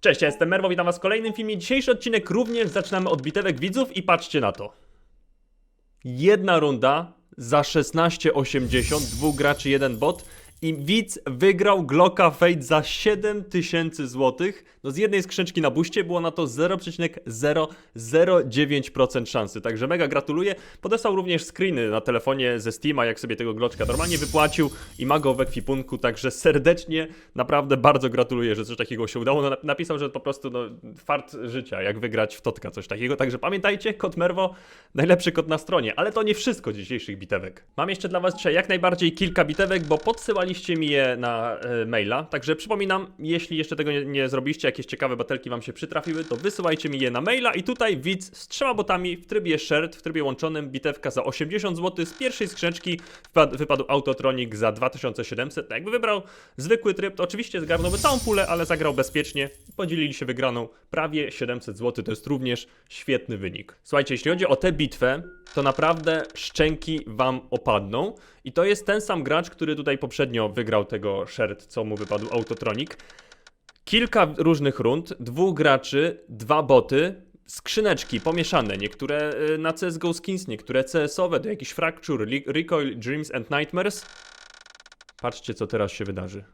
Cześć, ja jestem Merwo, witam was w kolejnym filmie. Dzisiejszy odcinek również zaczynamy od bitewek widzów i patrzcie na to. Jedna runda za 16,80, dwóch graczy, jeden bot i widz wygrał Glocka Fate za 7000 zł. No z jednej skrzyneczki na buście było na to 0,009% szansy, także mega gratuluję. Podesłał również screeny na telefonie ze Steama, jak sobie tego Gloczka normalnie wypłacił i ma go w ekwipunku, także serdecznie, naprawdę bardzo gratuluję, że coś takiego się udało. No, nap- napisał, że po prostu no, fart życia, jak wygrać w Totka, coś takiego, także pamiętajcie, kod Merwo, najlepszy kod na stronie, ale to nie wszystko dzisiejszych bitewek. Mam jeszcze dla was dzisiaj jak najbardziej kilka bitewek, bo podsyłaliście mi je na e, maila, także przypominam, jeśli jeszcze tego nie, nie zrobiliście, jakieś ciekawe batelki wam się przytrafiły, to wysyłajcie mi je na maila i tutaj widz z trzema botami w trybie shared, w trybie łączonym, bitewka za 80 zł, z pierwszej skrzyneczki wpadł, wypadł Autotronic za 2700, no jakby wybrał zwykły tryb, to oczywiście zgarnąłby całą pulę, ale zagrał bezpiecznie, podzielili się wygraną prawie 700 zł, to jest również świetny wynik. Słuchajcie, jeśli chodzi o tę bitwę, to naprawdę szczęki wam opadną i to jest ten sam gracz, który tutaj poprzednio wygrał tego shared, co mu wypadł Autotronic. Kilka różnych rund, dwóch graczy, dwa boty, skrzyneczki pomieszane, niektóre y, na CSGO skins, niektóre CS-owe, to jakiś Fracture, Recoil, Dreams and Nightmares. Patrzcie, co teraz się wydarzy.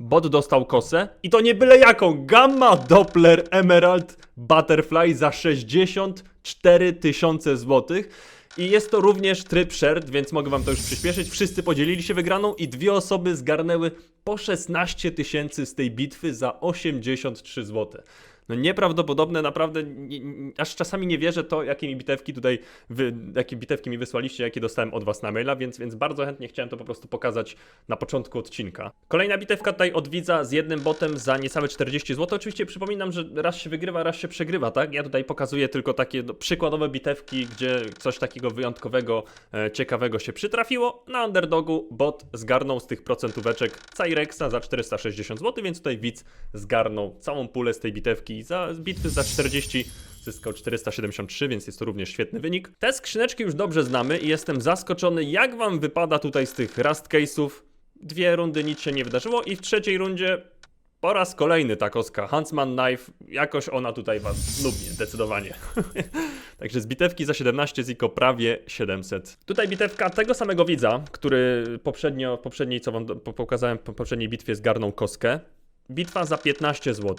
Bot dostał kosę i to nie byle jaką. Gamma Doppler Emerald Butterfly za 64 tysiące złotych. I jest to również tryb shared, więc mogę wam to już przyspieszyć. Wszyscy podzielili się wygraną i dwie osoby zgarnęły po 16 tysięcy z tej bitwy za 83 zł. No nieprawdopodobne, naprawdę, nie, aż czasami nie wierzę to, jakie mi bitewki tutaj, wy, jakie bitewki mi wysłaliście, jakie dostałem od was na maila, więc, więc bardzo chętnie chciałem to po prostu pokazać na początku odcinka. Kolejna bitewka tutaj od widza z jednym botem za niecałe 40 zł. Oczywiście przypominam, że raz się wygrywa, raz się przegrywa, tak? Ja tutaj pokazuję tylko takie no, przykładowe bitewki, gdzie coś takiego wyjątkowego, e, ciekawego się przytrafiło. Na underdogu bot zgarnął z tych procentóweczek Cyrexa za 460 zł, więc tutaj widz zgarnął całą pulę z tej bitewki za z bitwy za 40 zyskał 473, więc jest to również świetny wynik. Te skrzyneczki już dobrze znamy i jestem zaskoczony, jak wam wypada tutaj z tych Rust Case'ów. Dwie rundy nic się nie wydarzyło i w trzeciej rundzie po raz kolejny ta kostka Huntsman Knife, jakoś ona tutaj was lubi, zdecydowanie. Także z bitewki za 17 ziko prawie 700. Tutaj bitewka tego samego widza, który poprzednio, poprzedniej, co wam pokazałem, po poprzedniej bitwie zgarnął kostkę. Bitwa za 15 zł.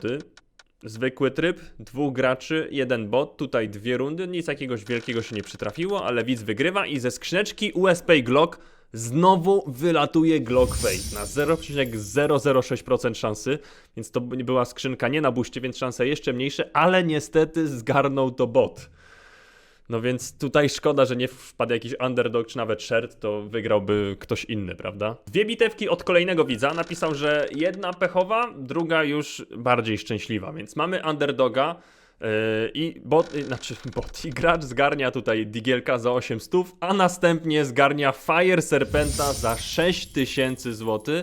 Zwykły tryb, dwóch graczy, jeden bot, tutaj dwie rundy, nic jakiegoś wielkiego się nie przytrafiło, ale widz wygrywa i ze skrzyneczki USP Glock znowu wylatuje Glock Fate na 0,006% szansy, więc to by- była skrzynka nie na buście, więc szanse jeszcze mniejsze, ale niestety zgarnął to bot. No więc tutaj szkoda, że nie wpadł jakiś underdog czy nawet shared, to wygrałby ktoś inny, prawda? Dwie bitewki od kolejnego widza napisał, że jedna pechowa, druga już bardziej szczęśliwa, więc mamy underdoga. Yy, I bot, yy, znaczy bot, i gracz zgarnia tutaj Digielka za 800, a następnie zgarnia Fire Serpenta za 6000 zł.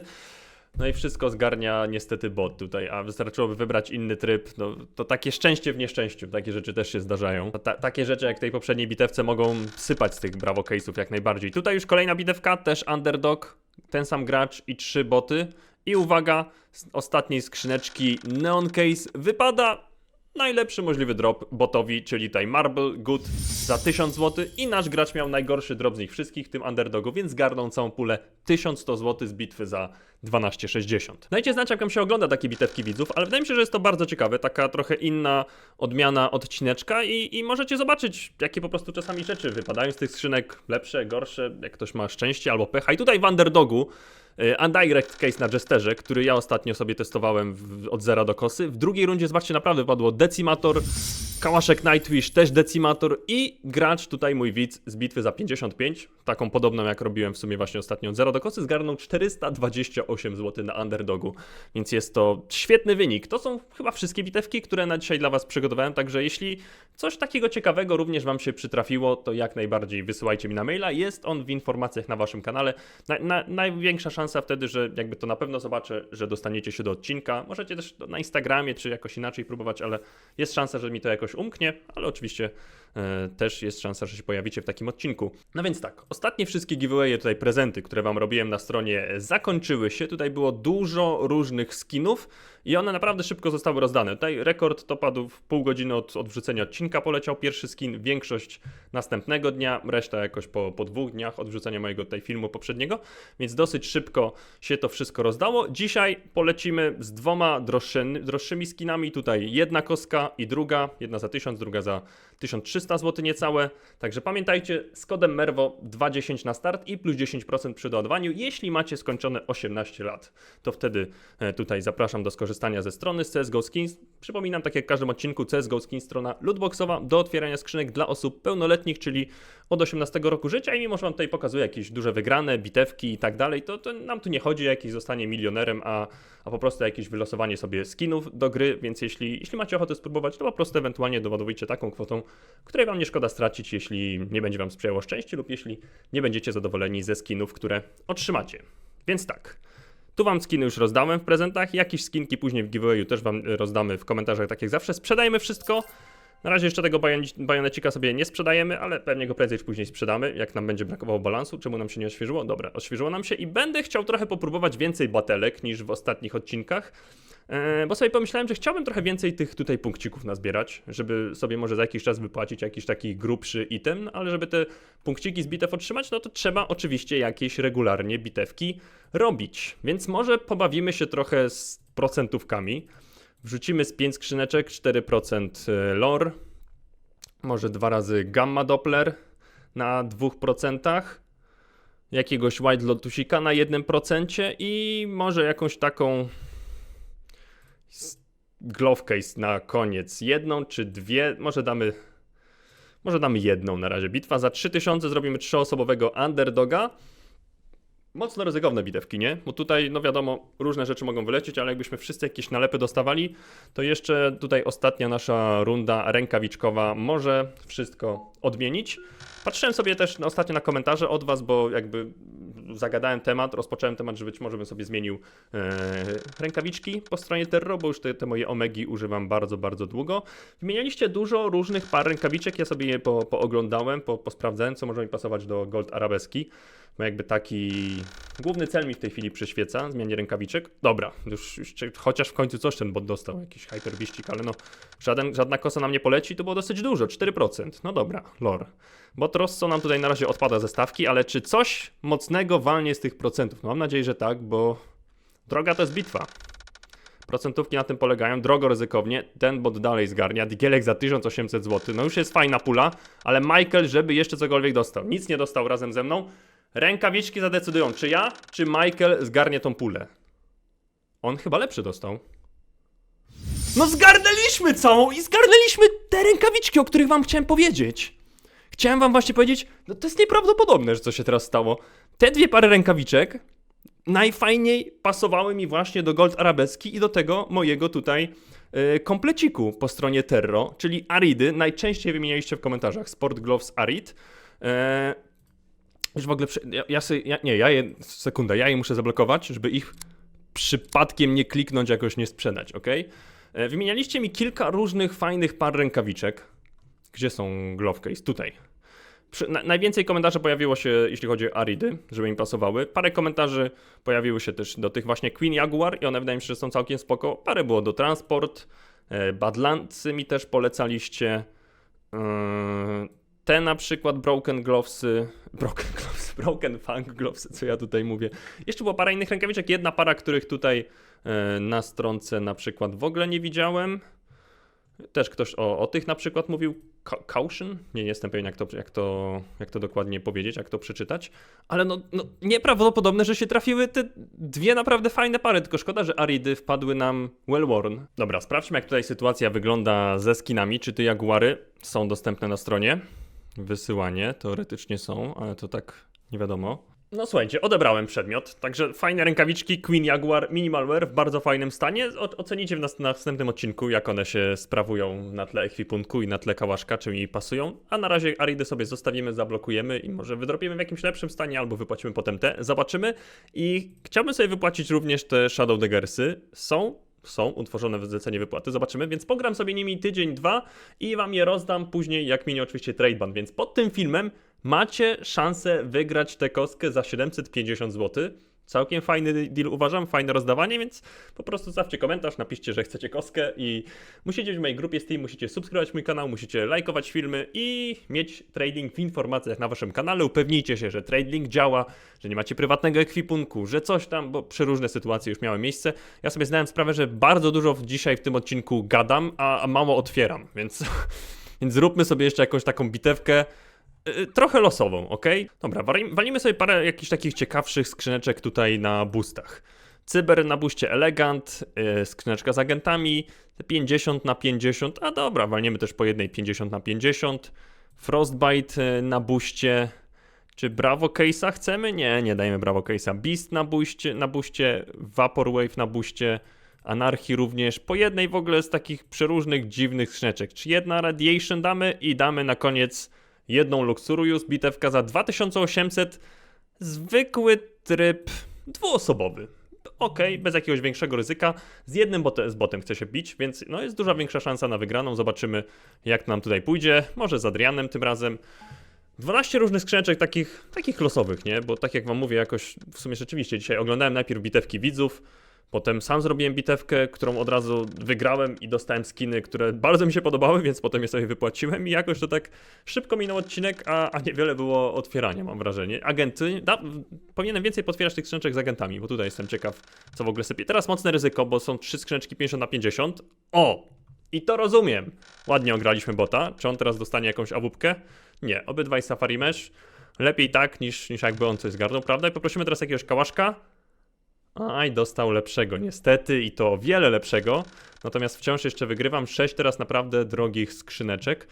No i wszystko zgarnia niestety bot tutaj, a wystarczyłoby wybrać inny tryb. No, to takie szczęście w nieszczęściu, takie rzeczy też się zdarzają. Ta, takie rzeczy jak tej poprzedniej bitewce mogą sypać z tych brawo case'ów jak najbardziej. Tutaj już kolejna bitewka, też underdog, ten sam gracz i trzy boty. I uwaga, z ostatniej skrzyneczki Neon Case wypada najlepszy możliwy drop botowi, czyli tutaj Marble Good za 1000 zł i nasz gracz miał najgorszy drop z nich wszystkich, tym underdogu, więc zgarnął całą pulę 1100 zł z bitwy za 12,60. Dajcie znać, jak się ogląda takie bitewki widzów, ale wydaje mi się, że jest to bardzo ciekawe, taka trochę inna odmiana odcineczka i, i możecie zobaczyć, jakie po prostu czasami rzeczy wypadają z tych skrzynek, lepsze, gorsze, jak ktoś ma szczęście albo pecha. I tutaj w underdogu Undirect Case na Jesterze, który ja ostatnio sobie testowałem w, od zera do kosy. W drugiej rundzie, zobaczcie, naprawdę padło Decimator, Kałaszek Nightwish, też Decimator i gracz, tutaj mój widz z bitwy za 55, taką podobną jak robiłem w sumie właśnie ostatnio od zera do kosy, zgarnął 428 zł na underdogu, więc jest to świetny wynik. To są chyba wszystkie bitewki, które na dzisiaj dla Was przygotowałem, także jeśli coś takiego ciekawego również Wam się przytrafiło, to jak najbardziej wysyłajcie mi na maila, jest on w informacjach na Waszym kanale. Na, na, największa szansa wtedy, że jakby to na pewno zobaczę, że dostaniecie się do odcinka. Możecie też na Instagramie czy jakoś inaczej próbować, ale jest szansa, że mi to jakoś umknie, ale oczywiście e, też jest szansa, że się pojawicie w takim odcinku. No więc tak, ostatnie wszystkie giveawaye, tutaj prezenty, które wam robiłem na stronie zakończyły się. Tutaj było dużo różnych skinów i one naprawdę szybko zostały rozdane. Tutaj rekord to padł w pół godziny od, od wrzucenia odcinka poleciał pierwszy skin, większość następnego dnia, reszta jakoś po, po dwóch dniach od wrzucenia mojego tutaj filmu poprzedniego, więc dosyć szybko się to wszystko rozdało. Dzisiaj polecimy z dwoma droższymi skinami, tutaj jedna kostka i druga, jedna za 1000, druga za 1300 zł niecałe. Także pamiętajcie, z kodem MERWO 210 na start i plus 10% przy doładowaniu, jeśli macie skończone 18 lat. To wtedy e, tutaj zapraszam do skorzystania ze strony z CSGO Skins. Przypominam, tak jak w każdym odcinku, CSGO Skins strona lootboxowa do otwierania skrzynek dla osób pełnoletnich, czyli od 18 roku życia i mimo, że wam tutaj pokazuję jakieś duże wygrane, bitewki i tak dalej, to, nam tu nie chodzi o jakiś zostanie milionerem, a, a po prostu jakieś wylosowanie sobie skinów do gry, więc jeśli, jeśli macie ochotę spróbować, to po prostu ewentualnie doładowujcie taką kwotą, której wam nie szkoda stracić, jeśli nie będzie wam sprzyjało szczęście lub jeśli nie będziecie zadowoleni ze skinów, które otrzymacie. Więc tak. Tu wam skiny już rozdałem w prezentach, jakieś skinki później w giveawayu też wam rozdamy w komentarzach, tak jak zawsze. Sprzedajmy wszystko. Na razie jeszcze tego bajon- bajonecika sobie nie sprzedajemy, ale pewnie go prędzej czy później sprzedamy, jak nam będzie brakowało balansu. Czemu nam się nie odświeżyło? Dobra, odświeżyło nam się i będę chciał trochę popróbować więcej batelek niż w ostatnich odcinkach. E, bo sobie pomyślałem, że chciałbym trochę więcej tych tutaj punkcików nazbierać, żeby sobie może za jakiś czas wypłacić jakiś taki grubszy item, no ale żeby te punkciki z bitew otrzymać, no to trzeba oczywiście jakieś regularnie bitewki robić. Więc może pobawimy się trochę z procentówkami. Wrzucimy z 5 skrzyneczek 4% lore, może dwa razy gamma doppler na 2%, jakiegoś white lotusika na 1% i może jakąś taką glove case na koniec. Jedną czy dwie, może damy może damy jedną na razie. Bitwa za 3000 zrobimy trzyosobowego underdoga. Mocno ryzykowne bitewki, nie? Bo tutaj, no wiadomo, różne rzeczy mogą wylecieć, ale jakbyśmy wszyscy jakieś nalepy dostawali, to jeszcze tutaj ostatnia nasza runda rękawiczkowa może wszystko odmienić. Patrzyłem sobie też ostatnio na komentarze od Was, bo jakby zagadałem temat, rozpocząłem temat, że być może bym sobie zmienił e, rękawiczki po stronie Terro, bo już te, te moje omegi używam bardzo, bardzo długo. Wymienialiście dużo różnych par rękawiczek, ja sobie je po, pooglądałem, po, posprawdzałem, co może mi pasować do Gold Arabeski. Bo jakby taki główny cel mi w tej chwili przyświeca, zmianie rękawiczek. Dobra, już, już chociaż w końcu coś ten bot dostał, jakiś hyperbiścik, ale no żaden, żadna kosa nam nie poleci, to było dosyć dużo, 4%. No dobra, lore. Bot Rosso nam tutaj na razie odpada ze stawki, ale czy coś mocnego walnie z tych procentów? No mam nadzieję, że tak, bo droga to jest bitwa. Procentówki na tym polegają, drogo ryzykownie, ten bot dalej zgarnia, Digielek za 1800 zł, no już jest fajna pula, ale Michael, żeby jeszcze cokolwiek dostał, nic nie dostał razem ze mną, rękawiczki zadecydują, czy ja, czy Michael zgarnie tą pulę. On chyba lepszy dostał. No zgarnęliśmy całą i zgarnęliśmy te rękawiczki, o których wam chciałem powiedzieć. Chciałem wam właśnie powiedzieć, no to jest nieprawdopodobne, że co się teraz stało. Te dwie pary rękawiczek najfajniej pasowały mi właśnie do Gold Arabeski i do tego mojego tutaj y, kompleciku po stronie Terro, czyli Aridy. Najczęściej wymienialiście w komentarzach Sport Gloves Arid. E, już w ogóle, przy, ja, ja, sobie, ja nie, ja je, sekunda, ja je muszę zablokować, żeby ich przypadkiem nie kliknąć, jakoś nie sprzedać, ok? E, Wymienialiście mi kilka różnych fajnych par rękawiczek. Gdzie są glove case? Tutaj. Przy, na, najwięcej komentarzy pojawiło się, jeśli chodzi o Aridy, żeby im pasowały. Parę komentarzy pojawiły się też do tych właśnie Queen Jaguar i one wydaje mi się, że są całkiem spoko. Parę było do Transport. E, Badlandsy mi też polecaliście. Te na przykład Broken Glovesy, Broken Gloves, Broken Funk Glovesy, co ja tutaj mówię. Jeszcze była para innych rękawiczek, jedna para, których tutaj e, na stronce na przykład w ogóle nie widziałem. Też ktoś o, o tych na przykład mówił. Ca- Caution? Nie jestem pewien, jak to, jak, to, jak to dokładnie powiedzieć, jak to przeczytać. Ale no, no nieprawdopodobne, że się trafiły te dwie naprawdę fajne pary. Tylko szkoda, że Aridy wpadły nam well worn. Dobra, sprawdźmy, jak tutaj sytuacja wygląda ze skinami. Czy te Jaguary są dostępne na stronie? Wysyłanie teoretycznie są, ale to tak nie wiadomo. No słuchajcie, odebrałem przedmiot, także fajne rękawiczki Queen Jaguar Minimal Wear w bardzo fajnym stanie. O, ocenicie w nas, następnym odcinku, jak one się sprawują na tle ekwipunku i na tle kałaszka, czy mi pasują. A na razie Aridy sobie zostawimy, zablokujemy i może wydropimy w jakimś lepszym stanie, albo wypłacimy potem te. Zobaczymy. I chciałbym sobie wypłacić również te Shadow Daggersy. Są są utworzone w zlecenie wypłaty, zobaczymy, więc pogram sobie nimi tydzień, dwa i wam je rozdam później, jak minie oczywiście trade ban, więc pod tym filmem macie szansę wygrać tę kostkę za 750 zł. Całkiem fajny deal uważam, fajne rozdawanie, więc po prostu zostawcie komentarz, napiszcie, że chcecie kostkę i musicie w mojej grupie Steam, musicie subskrybować mój kanał, musicie lajkować filmy i mieć trading w informacjach na waszym kanale. Upewnijcie się, że trading działa, że nie macie prywatnego ekwipunku, że coś tam, bo przeróżne sytuacje już miały miejsce. Ja sobie zdałem sprawę, że bardzo dużo dzisiaj w tym odcinku gadam, a mało otwieram, więc, więc zróbmy sobie jeszcze jakąś taką bitewkę. Y, Trochę losową, ok? Dobra, wali- walimy sobie parę jakichś takich ciekawszych skrzyneczek tutaj na boostach. Cyber na buście Elegant, yy, skrzyneczka z agentami, te 50 na 50, a dobra, walniemy też po jednej 50 na 50. Frostbite yy, na buście. Czy Bravo Case'a chcemy? Nie, nie dajemy Bravo Case'a. Beast na buście, na buście, Vaporwave na buście, Anarchy również. Po jednej w ogóle z takich przeróżnych, dziwnych skrzyneczek. Czy jedna Radiation damy i damy na koniec jedną Luxurious, bitewka za 2800, zwykły tryb dwuosobowy. Ok, bez jakiegoś większego ryzyka. Z jednym botem, z botem chce się bić, więc no jest duża większa szansa na wygraną. Zobaczymy, jak nam tutaj pójdzie. Może z Adrianem tym razem. 12 różnych skrzyneczek takich, takich losowych, nie? Bo tak jak wam mówię, jakoś w sumie rzeczywiście dzisiaj oglądałem najpierw bitewki widzów, potem sam zrobiłem bitewkę, którą od razu wygrałem i dostałem skiny, które bardzo mi się podobały, więc potem je sobie wypłaciłem i jakoś to tak szybko minął odcinek, a, a niewiele było otwierania, mam wrażenie. Agenty, da, powinienem więcej potwierać tych skrzyneczek z agentami, bo tutaj jestem ciekaw, co w ogóle sypie. Teraz mocne ryzyko, bo są trzy skrzyneczki 50 na 50. O! I to rozumiem. Ładnie ograliśmy bota. Czy on teraz dostanie jakąś awupkę? Nie, obydwaj Safari Mesh. Lepiej tak, niż, niż jakby on coś zgarnął, prawda? I poprosimy teraz jakiegoś kałaszka. Aj, dostał lepszego, niestety, i to wiele lepszego. Natomiast wciąż jeszcze wygrywam 6 teraz naprawdę drogich skrzyneczek.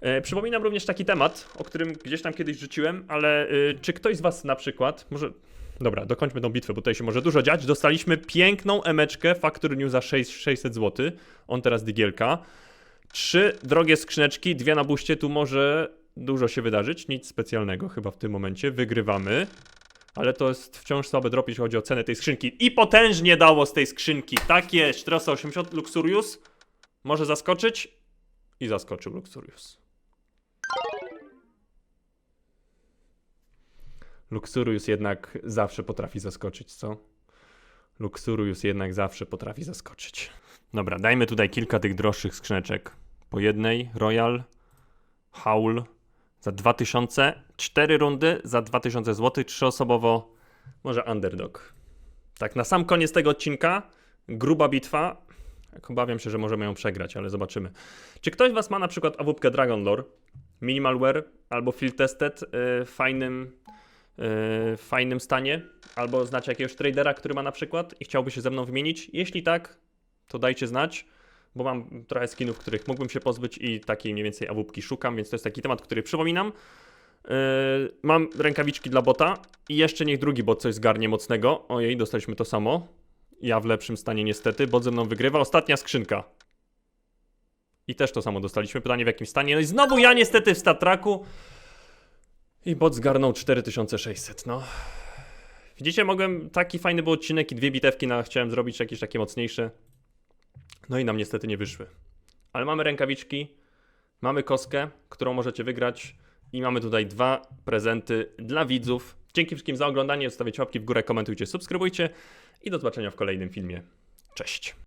E, przypominam również taki temat, o którym gdzieś tam kiedyś rzuciłem, ale y, czy ktoś z Was na przykład, może. Dobra, dokończmy tą bitwę, bo tutaj się może dużo dziać. Dostaliśmy piękną emeczkę Factory New za 6, 600 zł. On teraz digielka. Trzy drogie skrzyneczki, dwie na buście, tu może dużo się wydarzyć. Nic specjalnego chyba w tym momencie. Wygrywamy. Ale to jest wciąż słaby drop, jeśli chodzi o cenę tej skrzynki. I potężnie dało z tej skrzynki. Tak jest, 480 Luxurious. Może zaskoczyć. I zaskoczył Luxurious. Luxurious jednak zawsze potrafi zaskoczyć, co? Luxurious jednak zawsze potrafi zaskoczyć. Dobra, dajmy tutaj kilka tych droższych skrzyneczek. Po jednej Royal, Howl za 2000, 4 rundy za 2000 zł, trzyosobowo, może Underdog. Tak, na sam koniec tego odcinka, gruba bitwa. Jak obawiam się, że możemy ją przegrać, ale zobaczymy. Czy ktoś z Was ma na przykład awupkę Dragon Lore, Minimalware albo Field Tested yy, w fajnym, yy, w fajnym stanie? Albo znacie jakiegoś tradera, który ma na przykład i chciałby się ze mną wymienić? Jeśli tak, to dajcie znać, bo mam trochę skinów, których mógłbym się pozbyć i takiej mniej więcej awupki szukam, więc to jest taki temat, który przypominam. Yy, mam rękawiczki dla bota i jeszcze niech drugi bot coś zgarnie mocnego. Ojej, dostaliśmy to samo. Ja w lepszym stanie niestety, bot ze mną wygrywa. Ostatnia skrzynka. I też to samo dostaliśmy. Pytanie w jakim stanie. No i znowu ja niestety w statraku. I bot zgarnął 4600, no. Widzicie, mogłem, taki fajny był odcinek i dwie bitewki na, chciałem zrobić jakieś takie mocniejsze. No i nam niestety nie wyszły. Ale mamy rękawiczki, mamy koskę, którą możecie wygrać i mamy tutaj dwa prezenty dla widzów. Dzięki wszystkim za oglądanie, zostawiacie łapki w górę, komentujcie, subskrybujcie i do zobaczenia w kolejnym filmie. Cześć!